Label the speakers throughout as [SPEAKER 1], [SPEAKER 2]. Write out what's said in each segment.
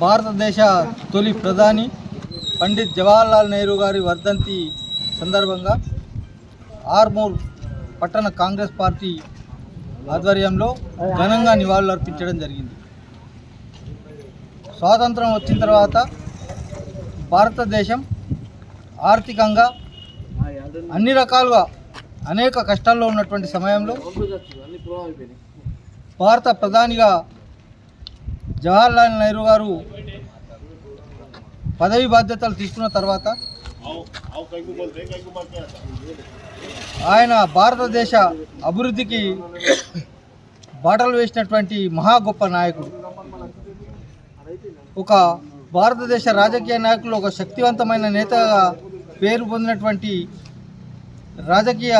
[SPEAKER 1] భారతదేశ తొలి ప్రధాని పండిత్ జవహర్లాల్ నెహ్రూ గారి వర్ధంతి సందర్భంగా ఆర్మూర్ పట్టణ కాంగ్రెస్ పార్టీ ఆధ్వర్యంలో ఘనంగా నివాళులు అర్పించడం జరిగింది. స్వాతంత్రం వచ్చిన తర్వాత భారతదేశం ఆర్థికంగా అన్ని రకాలుగా అనేక కష్టాల్లో ఉన్నటువంటి సమయంలో భారత ప్రధానిగా జవహర్లాల్ నెహ్రూ గారు పదవి బాధ్యతలు తీసుకున్న తర్వాత ఆయన భారతదేశ అభివృద్ధికి బాటలు వేసినటువంటి మహా గొప్ప నాయకుడు. ఒక భారతదేశ రాజకీయ నాయకులు ఒక శక్తివంతమైన నేతగా పేరు పొందినటువంటి రాజకీయ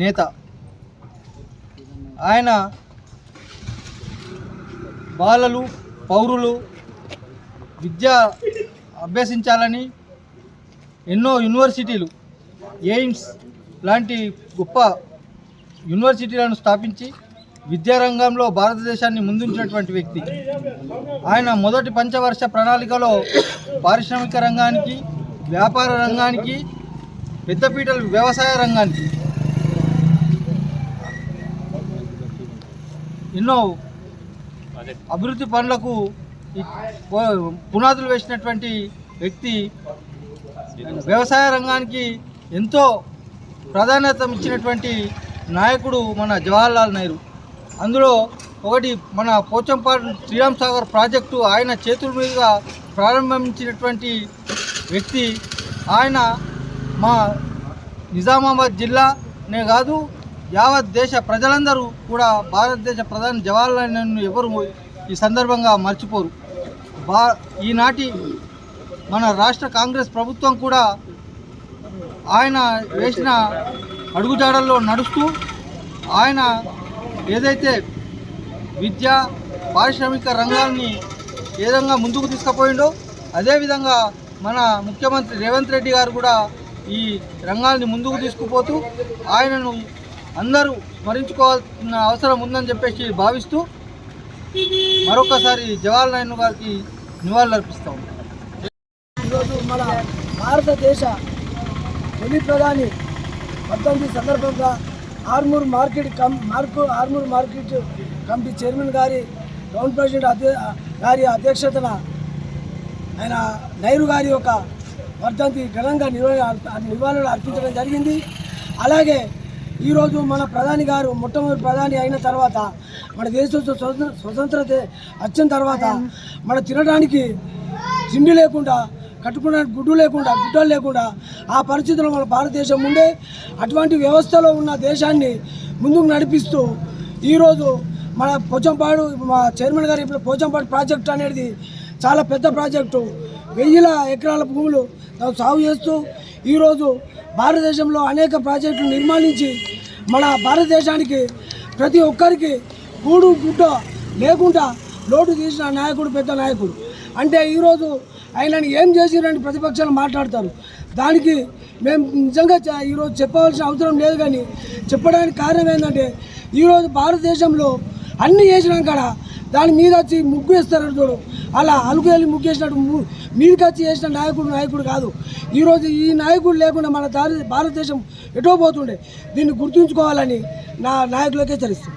[SPEAKER 1] నేత. ఆయన బాలలు పౌరులు విద్య అభ్యసించాలని ఎన్నో యూనివర్సిటీలు ఎయిమ్స్ లాంటి గొప్ప యూనివర్సిటీలను స్థాపించి విద్యారంగంలో భారతదేశాన్ని ముందుంచినటువంటి వ్యక్తి. ఆయన మొదటి పంచవర్ష ప్రణాళికలో పారిశ్రామిక రంగానికి వ్యాపార రంగానికి పెద్దపీటలు వ్యవసాయ రంగానికి ఎన్నో అభివృద్ధి పనులకు పునాదులు వేసినటువంటి వ్యక్తి వ్యవసాయ రంగానికి ఎంతో ప్రాధాన్యత ఇచ్చినటువంటి నాయకుడు మన జవహర్లాల్ నెహ్రూ. అందులో ఒకటి మన పోచంపాడు శ్రీరామ్ సాగర్ ప్రాజెక్టు ఆయన చేతుల మీదుగా ప్రారంభించినటువంటి వ్యక్తి. ఆయన మా నిజామాబాద్ జిల్లానే కాదు యావత్ దేశ ప్రజలందరూ కూడా భారతదేశ ప్రధాని జవహర్లాల్ నెహ్రూను ఎవరు ఈ సందర్భంగా మర్చిపోరు. బా ఈనాటి మన రాష్ట్ర కాంగ్రెస్ ప్రభుత్వం కూడా ఆయన వేసిన అడుగుజాడల్లో నడుస్తూ ఆయన ఏదైతే విద్య పారిశ్రామిక రంగాన్ని ఏ విధంగా ముందుకు తీసుకుపోయిండో అదేవిధంగా మన ముఖ్యమంత్రి రేవంత్ రెడ్డి గారు కూడా ఈ రంగాన్ని ముందుకు తీసుకుపోతూ ఆయనను అందరూ స్మరించుకోవాల్సిన అవసరం ఉందని చెప్పేసి భావిస్తూ మరొకసారి జవహర్ నెహ్రూ గారికి నివాళులర్పిస్తాం.
[SPEAKER 2] ఈరోజు మన భారతదేశ తొలి ప్రధాని పద్దెనిమిది సందర్భంగా ఆర్మూర్ మార్కెట్ కం మార్కు ఆర్మూర్ మార్కెట్ కమిటీ చైర్మన్ గారి టౌన్ ప్రెసిడెంట్ అధ్య గారి అధ్యక్షతన ఆయన నెహ్రూ గారి యొక్క వర్ధంతి ఘనంగా నివాళి నివాళులు అర్పించడం జరిగింది. అలాగే ఈరోజు మన ప్రధాని గారు మొట్టమొదటి ప్రధాని అయిన తర్వాత మన దేశం స్వతంత్ర స్వతంత్రత వచ్చిన తర్వాత మన తినడానికి తిండి లేకుండా కట్టుకోవడానికి గుడ్డు లేకుండా గుడ్డలు లేకుండా ఆ పరిస్థితుల్లో మన భారతదేశం ఉండే అటువంటి వ్యవస్థలో ఉన్న దేశాన్ని ముందుకు నడిపిస్తూ ఈరోజు మన పోచంపాడు మా చైర్మన్ గారు ఇప్పుడు పోచంపాడు ప్రాజెక్ట్ అనేది చాలా పెద్ద ప్రాజెక్టు. వెయ్యిల ఎకరాల భూములు సాగు చేస్తూ ఈరోజు భారతదేశంలో అనేక ప్రాజెక్టులు నిర్మాణించి మన భారతదేశానికి ప్రతి ఒక్కరికి గూడు గుడ్డ లేకుండా లోటు తీసిన నాయకుడు పెద్ద నాయకుడు. అంటే ఈరోజు ఆయనని ఏం చేసిరని ప్రతిపక్షాలు మాట్లాడతారు. దానికి మేము నిజంగా ఈరోజు చెప్పవలసిన అవసరం లేదు కానీ చెప్పడానికి కారణం ఏంటంటే ఈరోజు భారతదేశంలో అన్ని చేసినాం కదా దాని మీద వచ్చి ముగ్గు వేస్తారు చూడు. అలా అలుగుదలి వెళ్ళి ముగ్గు ము- మీదకి వచ్చి చేసిన నాయకుడు నాయకుడు కాదు. ఈరోజు ఈ నాయకుడు లేకుండా మన భారతదేశం ఎటో పోతుండే. దీన్ని గుర్తుంచుకోవాలని నా నాయకులకే తెలుస్తుంది